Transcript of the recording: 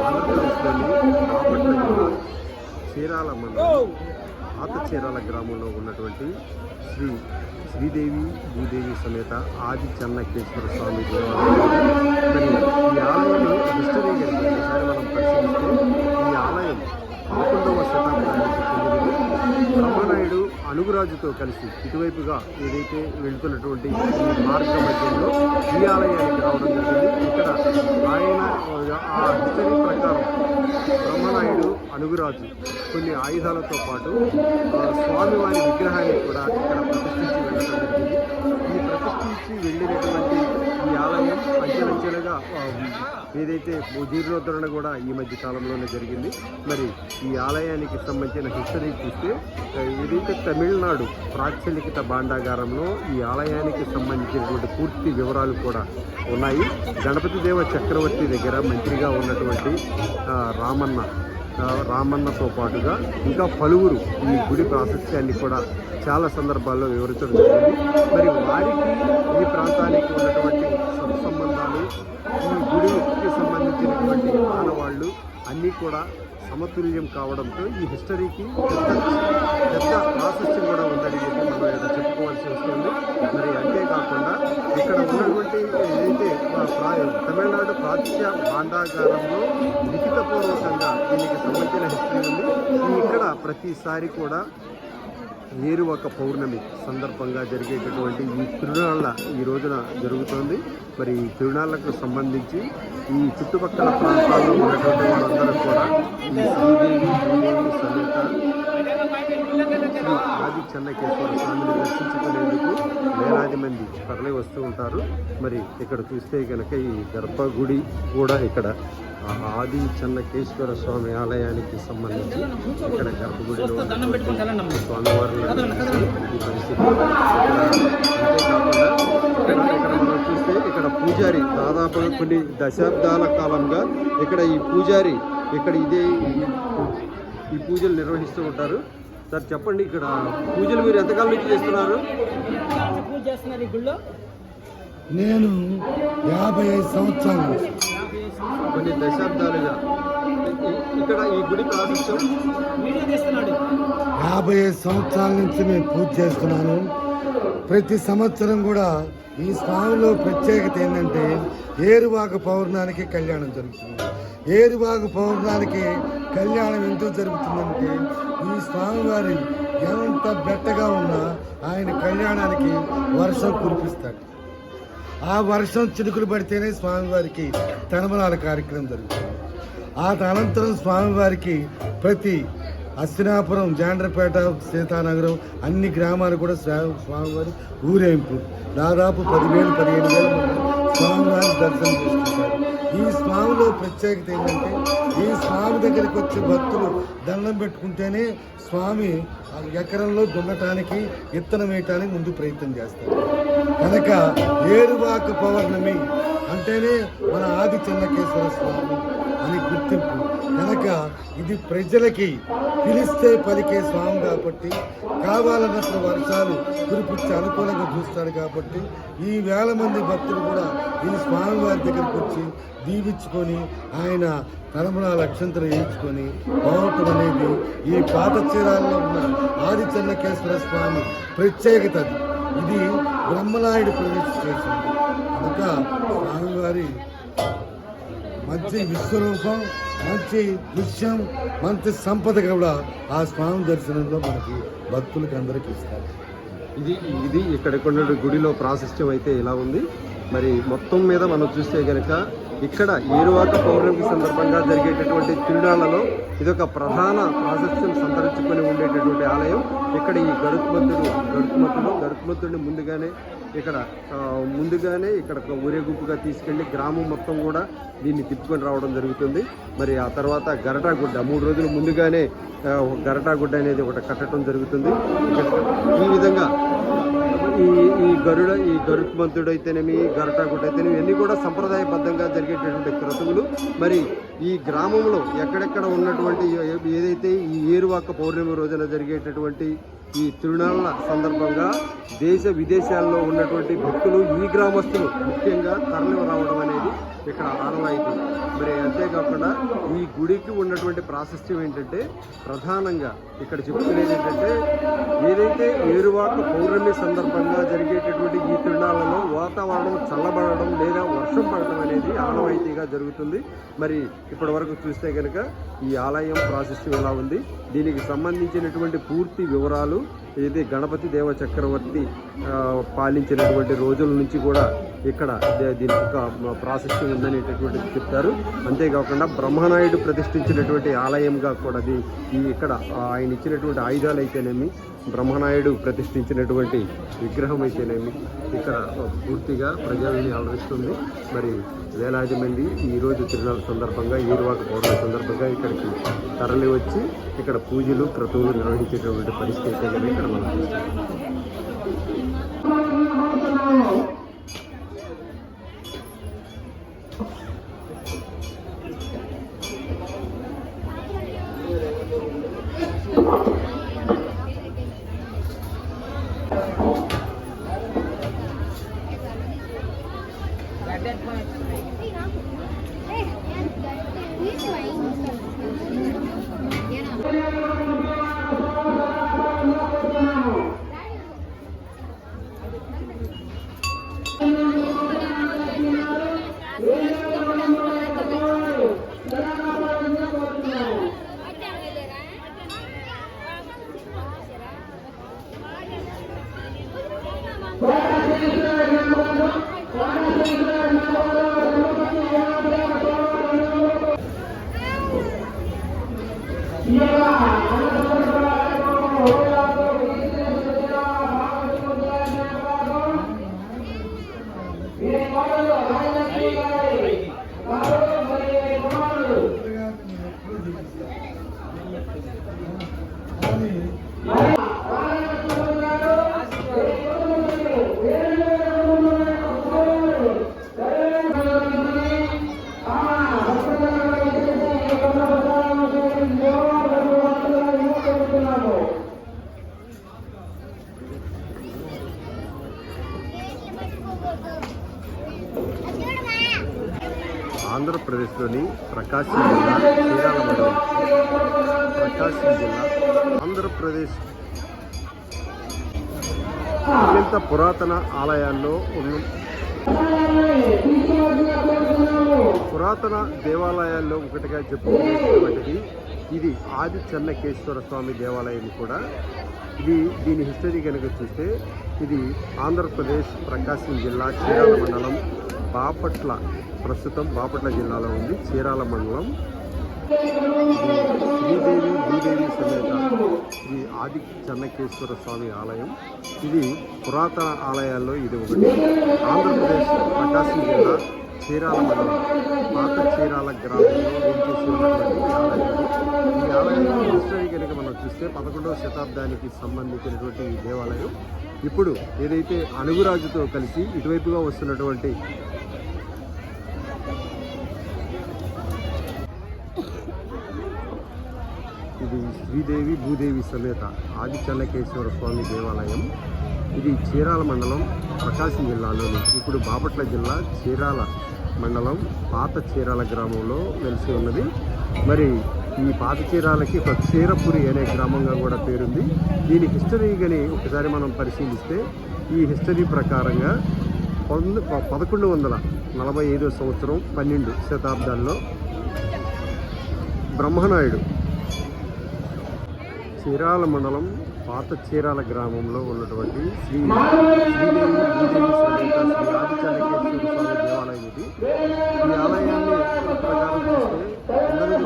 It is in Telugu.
ఆంధ్రప్రదేశ్లోని బాపట్ల జిల్లా చీరాల మండలం పాత చీరాల గ్రామంలో ఉన్నటువంటి శ్రీ శ్రీదేవి భూదేవి సమేత ఆది చెన్నకేశ్వర స్వామి దేవాలయం. ఈ ఆలయం హిస్టరీ ఒకసారి మనం పరిశీలిస్తే ఈ ఆలయం అనుగురాజుతో కలిసి ఇటువైపుగా ఏదైతే వెళుతున్నటువంటి ఈ మార్గ మధ్యంలో ఈ ఆలయానికి రావడం జరిగింది ఇక్కడ ఆయన ఆ హిస్టరీ ప్రకారం బ్రహ్మనాయుడు అనుగురాజు కొన్ని ఆయుధాలతో పాటు స్వామివారి విగ్రహాన్ని కూడా ఇక్కడ ప్రతిష్ఠించి వెళ్ళడం జరిగింది. ఈ ప్రతిష్ఠించి వెళ్ళినటువంటి ఈ ఆలయం అంచెలంచెలుగా ఏదైతే జీర్ణోద్ధరణ కూడా ఈ మధ్య కాలంలోనే జరిగింది. మరి ఈ ఆలయానికి సంబంధించిన హిస్టరీ చూస్తే ఆ, ఏదైతే తమిళనాడు ప్రాచ్యలిఖిత భాండాగారంలో ఈ ఆలయానికి సంబంధించినటువంటి పూర్తి వివరాలు కూడా ఉన్నాయి. గణపతి దేవ చక్రవర్తి దగ్గర మంత్రిగా ఉన్నటువంటి రామన్న రామన్నతో పాటుగా ఇంకా పలువురు ఈ గుడి ప్రాశస్త్యాన్ని కూడా చాలా సందర్భాల్లో వివరించడం జరిగింది. మరి వారికి ఈ ప్రాంతానికి ఉన్నటువంటి ఈ గుడికి సంబంధించినటువంటి ఆనవాళ్ళు అన్నీ కూడా సమతుల్యం కావడంతో ఈ హిస్టరీకి పెద్ద పెద్ద కూడా ఉందని చెప్పి మనం ఇక్కడ చెప్పుకోవాల్సి వస్తుంది. మరి అంతేకాకుండా ఇక్కడ ఉన్నటువంటి ఏదైతే తమిళనాడు ప్రాచ్య భాండాగారంలో లిఖితపూర్వకంగా దీనికి సంబంధించిన హిస్టరీ ఉంది. ఇక్కడ ప్రతిసారి కూడా ఏరువక పౌర్ణమి సందర్భంగా జరిగేటటువంటి ఈ తిరునాళ్ళ ఈ రోజున జరుగుతోంది. మరి ఈ తిరునాళ్ళకు సంబంధించి ఈ చుట్టుపక్కల ప్రాంతాల్లో ఉన్నటువంటి వాళ్ళందరూ కూడా ఈ శ్రీదేవి భూదేవి సమేత ఆది చెన్నకేశ్వర స్వామిని దర్శించుకునేందుకు వేలాది మంది తరలి వస్తూ ఉంటారు. మరి ఇక్కడ చూస్తే కనుక ఈ గర్భగుడి కూడా ఇక్కడ ఆది చెన్నకేశ్వర స్వామి ఆలయానికి సంబంధించి ఇక్కడ గర్భగుడిలో పరిస్థితి ఇక్కడ మనం చూస్తే ఇక్కడ పూజారి దాదాపుగా కొన్ని దశాబ్దాల కాలంగా ఇక్కడ ఈ పూజారి ఇక్కడ ఇదే ఈ- ఈ పూజలు నిర్వహిస్తూ ఉంటారు. సార్ చెప్పండి ఇక్కడ పూజలు మీరు ఎంతకాలం నుంచి చేస్తున్నారు? పూజ చేస్తున్నారు ఈ గుళ్ళో. నేను యాభై ఐదు సంవత్సరాలు. కొన్ని దశాబ్దాలుగా. ఇక్కడ ఈ గుడి యాభై ఐదు సంవత్సరాల నుంచి నేను పూజ చేస్తున్నాను. ప్రతి సంవత్సరం కూడా ఈ స్వామిలో ప్రత్యేకత ఏంటంటే ఏరువాక పౌర్ణానికి కళ్యాణం జరుగుతుంది. ఏరువాక పౌర్ణానికి కళ్యాణం ఎందుకు జరుగుతుందంటే ఈ స్వామివారి ఎంత బెట్టగా ఉన్నా ఆయన కళ్యాణానికి వర్షం కురిపిస్తాడు. ఆ వర్షం చినుకులు పడితేనే స్వామివారికి తనమలాల కార్యక్రమం జరుగుతుంది. ఆ అనంతరం స్వామివారికి ప్రతి అస్తినాపురం జాండ్రపేట సీతానగరం అన్ని గ్రామాలు కూడా స్వా- స్వామివారి ఊరేంపు దాదాపు పదివేలు పదిహేను వేల స్వామివారి దర్శనం చేసుకుంటారు. ఈ స్వామిలో ప్రత్యేకత ఏంటంటే ఈ స్వామి దగ్గరికి వచ్చే భక్తులు దండం పెట్టుకుంటేనే స్వామి ఎకరంలో దున్నటానికి విత్తనం వేయటానికి ముందు ప్రయత్నం చేస్తారు. కనుక ఏరువాక పౌర్ణమి అంటేనే మన ఆది చెన్నకేశ్వర స్వామి అని గుర్తింపు. కనుక ఇది ప్రజలకి పిలిస్తే పలికే స్వామి కాబట్టి కావాలన్నట్లు వర్షాలు కురిపించి అనుకూలంగా చూస్తాడు కాబట్టి ఈ వేల మంది భక్తులు కూడా ఈ స్వామివారి దగ్గరికి వచ్చి దీవించుకొని ఆయన తలమునాల అక్షంతలు వేయించుకొని పోవటం అనేది ఈ పాత చీరాల్లో ఉన్న ఆది చెన్నకేశ్వర స్వామి ప్రత్యేకత ఇది బ్రహ్మనాయుడు ప్రతిష్ఠ ఒక కనుక స్వామివారి మంచి విశ్వరూపం మంచి దృశ్యం మంచి సంపద కూడా ఆ స్వామి దర్శనంలో మనకి భక్తులకి అందరికీ ఇస్తారు. ఇది ఇది ఇక్కడ కొన్ని గుడిలో ప్రాశస్త్యం అయితే ఇలా ఉంది. మరి మొత్తం మీద మనం చూస్తే కనుక ఇక్కడ ఏరువాక పౌర్ణమి సందర్భంగా జరిగేటటువంటి తిరునాళ్ళలో ఇదొక ప్రధాన ప్రాశస్త్యం సంతరించుకొని ఉండేటటువంటి ఆలయం. ఇక్కడ ఈ గరుత్మంతుడు గరుత్మంతుడు గరుత్మంతుడిని ముందుగానే ఇక్కడ ముందుగానే ఇక్కడ ఒక ఊరేగింపుగా తీసుకెళ్ళి గ్రామం మొత్తం కూడా దీన్ని తిప్పుకొని రావడం జరుగుతుంది. మరి ఆ తర్వాత గరటాగుడ్డ మూడు రోజులు ముందుగానే గరటాగుడ్డ అనేది ఒకటి కట్టడం జరుగుతుంది. ఇక్కడ ఈ విధంగా ఈ ఈ గరుడ ఈ గరుత్మంతుడు అయితేనేమి గరటాగుడ్డ అయితేనేమి ఇవన్నీ కూడా సంప్రదాయబద్ధంగా జరిగేటటువంటి క్రతువులు మరి ఈ గ్రామంలో ఎక్కడెక్కడ ఉన్నటువంటి ఏదైతే ఈ ఏరువాక పౌర్ణమి రోజున జరిగేటటువంటి ఈ తిరునాళ్ళ సందర్భంగా దేశ విదేశాల్లో ఉన్నటువంటి భక్తులు ఈ గ్రామస్తులు ముఖ్యంగా తరలి రావడం ఇక్కడ ఆనవాయితీ. మరి అంతేకాకుండా ఈ గుడికి ఉన్నటువంటి ప్రాశస్త్యం ఏంటంటే ప్రధానంగా ఇక్కడ చెప్పుకునేది ఏంటంటే ఏదైతే ఏరువాక పౌర్ణమి సందర్భంగా జరిగేటటువంటి ఈ తిరుణాలలో వాతావరణం చల్లబడడం లేదా వర్షం పడడం అనేది ఆనవాయితీగా జరుగుతుంది. మరి ఇప్పటి వరకు చూస్తే కనుక ఈ ఆలయం ప్రాశస్త్యం ఎలా ఉంది? దీనికి సంబంధించినటువంటి పూర్తి వివరాలు ఇది గణపతి దేవ చక్రవర్తి పాలించినటువంటి రోజుల నుంచి కూడా ఇక్కడ దీని దీనికి ప్రాశస్యం ఉందనేటటువంటి ఉందనేటటువంటిది చెప్తారు. అంతేకాకుండా బ్రహ్మనాయుడు ప్రతిష్ఠించినటువంటి ఆలయంగా కూడా ఈ ఇక్కడ ఆయన ఇచ్చినటువంటి ఆయుధాలు అయితేనేమి బ్రహ్మనాయుడు ప్రతిష్ఠించినటువంటి విగ్రహం అయితేనేమి ఇక్కడ పూర్తిగా ప్రజల్ని ఆలరిస్తుంది. మరి వేలాది మంది ఈ రోజు తిరునాళ్ళ సందర్భంగా ఈరువాక పౌర్ణమి సందర్భంగా ఇక్కడికి తరలి వచ్చి ఇక్కడ పూజలు క్రతువులు నిర్వహించేటువంటి పరిస్థితి అయితే కనుక ఇక్కడ మనం చూస్తాం ఆంధ్రప్రదేశ్లోని ప్రకాశం జిల్లా చీరాల మండలం ప్రకాశం జిల్లా ఆంధ్రప్రదేశ్ అత్యంత పురాతన ఆలయాల్లో ఉన్న పురాతన దేవాలయాల్లో ఒకటిగా చెప్పుకునేటువంటిది ఇది ఆది చెన్నకేశ్వర స్వామి దేవాలయం కూడా. ఇది దీని హిస్టరీ కనుక చూస్తే ఇది ఆంధ్రప్రదేశ్ ప్రకాశం జిల్లా చీరాల మండలం బాపట్ల ప్రస్తుతం బాపట్ల జిల్లాలో ఉంది. చీరాల మండలం. శ్రీదేవి భూదేవి సమేత శ్రీ ఆది చెన్నకేశ్వర స్వామి ఆలయం. ఇది పురాతన ఆలయాల్లో ఇది ఒకటి. ఆంధ్రప్రదేశ్ ప్రకాశం జిల్లా చీరాల మండలం. పాత చీరాల గ్రామంలో ఈ ఆలయం. ఈ ఆలయం హిస్టరీ కనుక మనం చూస్తే పదకొండవ శతాబ్దానికి సంబంధించినటువంటి ఈ దేవాలయం. ఇప్పుడు ఏదైతే అనుగురాజుతో కలిసి ఇటువైపుగా వస్తున్నటువంటి ఇది శ్రీదేవి భూదేవి సమేత ఆది చెన్నకేశ్వర స్వామి దేవాలయం. ఇది చీరాల మండలం ప్రకాశం జిల్లాలోని ఇప్పుడు బాపట్ల జిల్లా చీరాల మండలం పాత చీరాల గ్రామంలో వెలిసి ఉన్నది. మరి ఈ పాత చీరాలకి ఒక చీరపురి అనే గ్రామంగా కూడా పేరుంది. దీని హిస్టరీ కానీ ఒకసారి మనం పరిశీలిస్తే ఈ హిస్టరీ ప్రకారంగా పంద పదకొండు వందల నలభై ఐదో సంవత్సరం పన్నెండు శతాబ్దాల్లో బ్రహ్మనాయుడు చీరాల మండలం పాత చీరాల గ్రామంలో ఉన్నటువంటి శ్రీ శ్రీదేవి శ్రీ స్వామి దేవాలయం ఇది. ఈ ఆలయాన్ని ప్రకారం చూస్తే అందరూ